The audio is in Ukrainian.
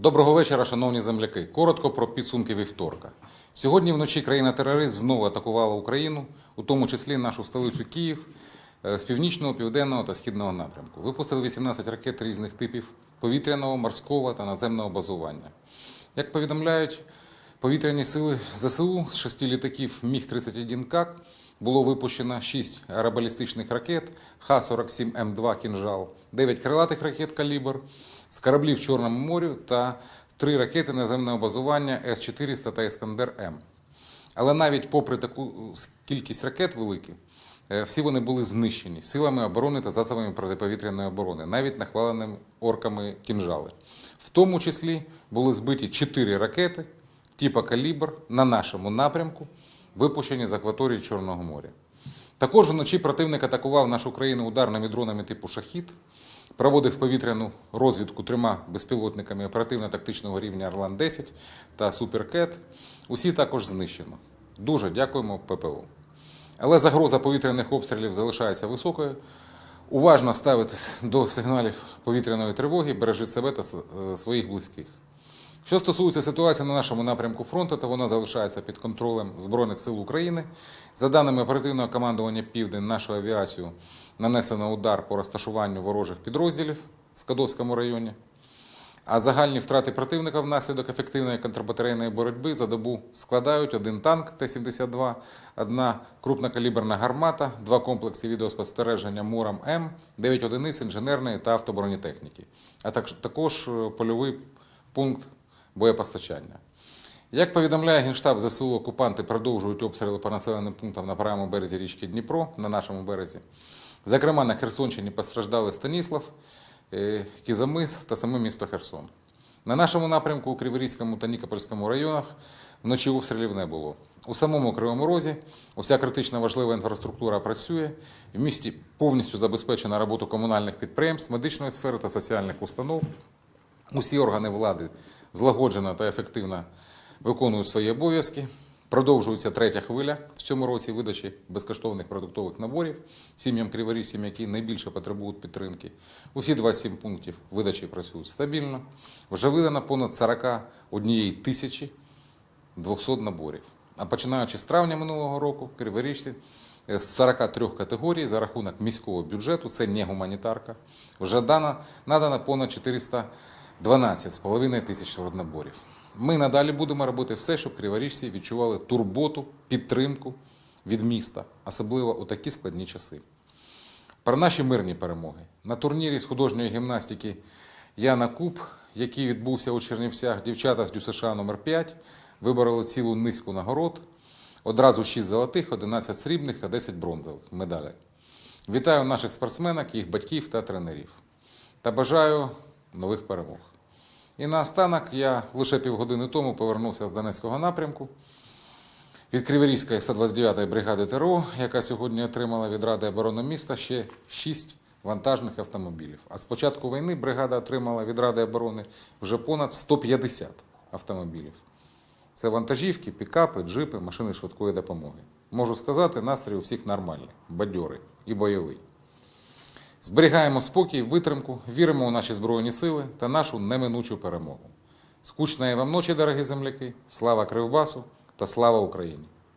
Доброго вечора, шановні земляки. Коротко про підсумки вівторка. Сьогодні вночі країна-терорист знову атакувала Україну, у тому числі нашу столицю Київ е, з північного, південного та східного напрямку. Випустили 18 ракет різних типів повітряного, морського та наземного базування. Як повідомляють повітряні сили ЗСУ з шести літаків Міг-31 КАК було випущено 6 аеробалістичних ракет Х-47М2 «Кінжал», 9 крилатих ракет «Калібр», з кораблів Чорному морі та 3 ракети наземного базування С-400 та Іскандер-М. Але навіть попри таку кількість ракет велику, е, всі вони були знищені силами оборони та засобами протиповітряної оборони, навіть нахваленими орками кінжали. В тому числі були збиті 4 ракети типу «Калібр» на нашому напрямку, випущені з акваторії Чорного моря. Також вночі противник атакував нашу країну ударними дронами типу «Шахід», проводив повітряну розвідку трьома безпілотниками оперативно-тактичного рівня «Орлан-10» та «Суперкет». Усі також знищено. Дуже дякуємо ППО. Але загроза повітряних обстрілів залишається високою. Уважно ставитись до сигналів повітряної тривоги, бережіть себе та е, своїх близьких. Що стосується ситуації на нашому напрямку фронту, то вона залишається під контролем Збройних сил України. За даними оперативного командування Південь, нашу авіацію нанесено удар по розташуванню ворожих підрозділів в Скадовському районі. А загальні втрати противника внаслідок ефективної контрбатарейної боротьби за добу складають один танк Т-72, одна крупнокаліберна гармата, два комплекси відеоспостереження МУРАМ-М, 9 одиниць інженерної та автобронетехніки, а також, також е, польовий пункт боєпостачання. Як повідомляє Генштаб ЗСУ, окупанти продовжують обстріли по населеним пунктам на правому березі річки Дніпро, на нашому березі. Зокрема, на Херсонщині постраждали Станіслав, е, Кізамис та саме місто Херсон. На нашому напрямку у Криворізькому та Нікопольському районах вночі обстрілів не було. У самому Кривому Розі уся критично важлива інфраструктура працює. В місті повністю забезпечена робота комунальних підприємств, медичної сфери та соціальних установ. Усі органи влади злагоджено та ефективно виконують свої обов'язки. Продовжується третя хвиля в цьому році видачі безкоштовних продуктових наборів сім'ям криворіжцям, які найбільше потребують підтримки. Усі 27 пунктів видачі працюють стабільно. Вже видано понад 41 тисячі 200 наборів. А починаючи з травня минулого року, криворіжці е, з 43 категорій за рахунок міського бюджету, це не гуманітарка, вже дано, надано понад 412,5 тисяч наборів. Ми надалі будемо робити все, щоб криворіжці відчували турботу, підтримку від міста, особливо у такі складні часи. Про наші мирні перемоги. На турнірі з художньої гімнастики Яна Куб, який відбувся у Чернівцях, дівчата з ДЮСШ номер 5 вибороли цілу низку нагород. Одразу 6 золотих, 11 срібних та 10 бронзових медалей. Вітаю наших спортсменок, їх батьків та тренерів. Та бажаю нових перемог. І наостанок я лише півгодини тому повернувся з Донецького напрямку від Криворізької 129-ї бригади ТРО, яка сьогодні отримала від Ради оборони міста ще 6 вантажних автомобілів. А з початку війни бригада отримала від Ради оборони вже понад 150 автомобілів. Це вантажівки, пікапи, джипи, машини швидкої допомоги. Можу сказати, настрій у всіх нормальний, бадьорий і бойовий. Зберігаємо спокій, витримку, віримо у наші Збройні сили та нашу неминучу перемогу. Скучної вам ночі, дорогі земляки, слава Кривбасу та слава Україні!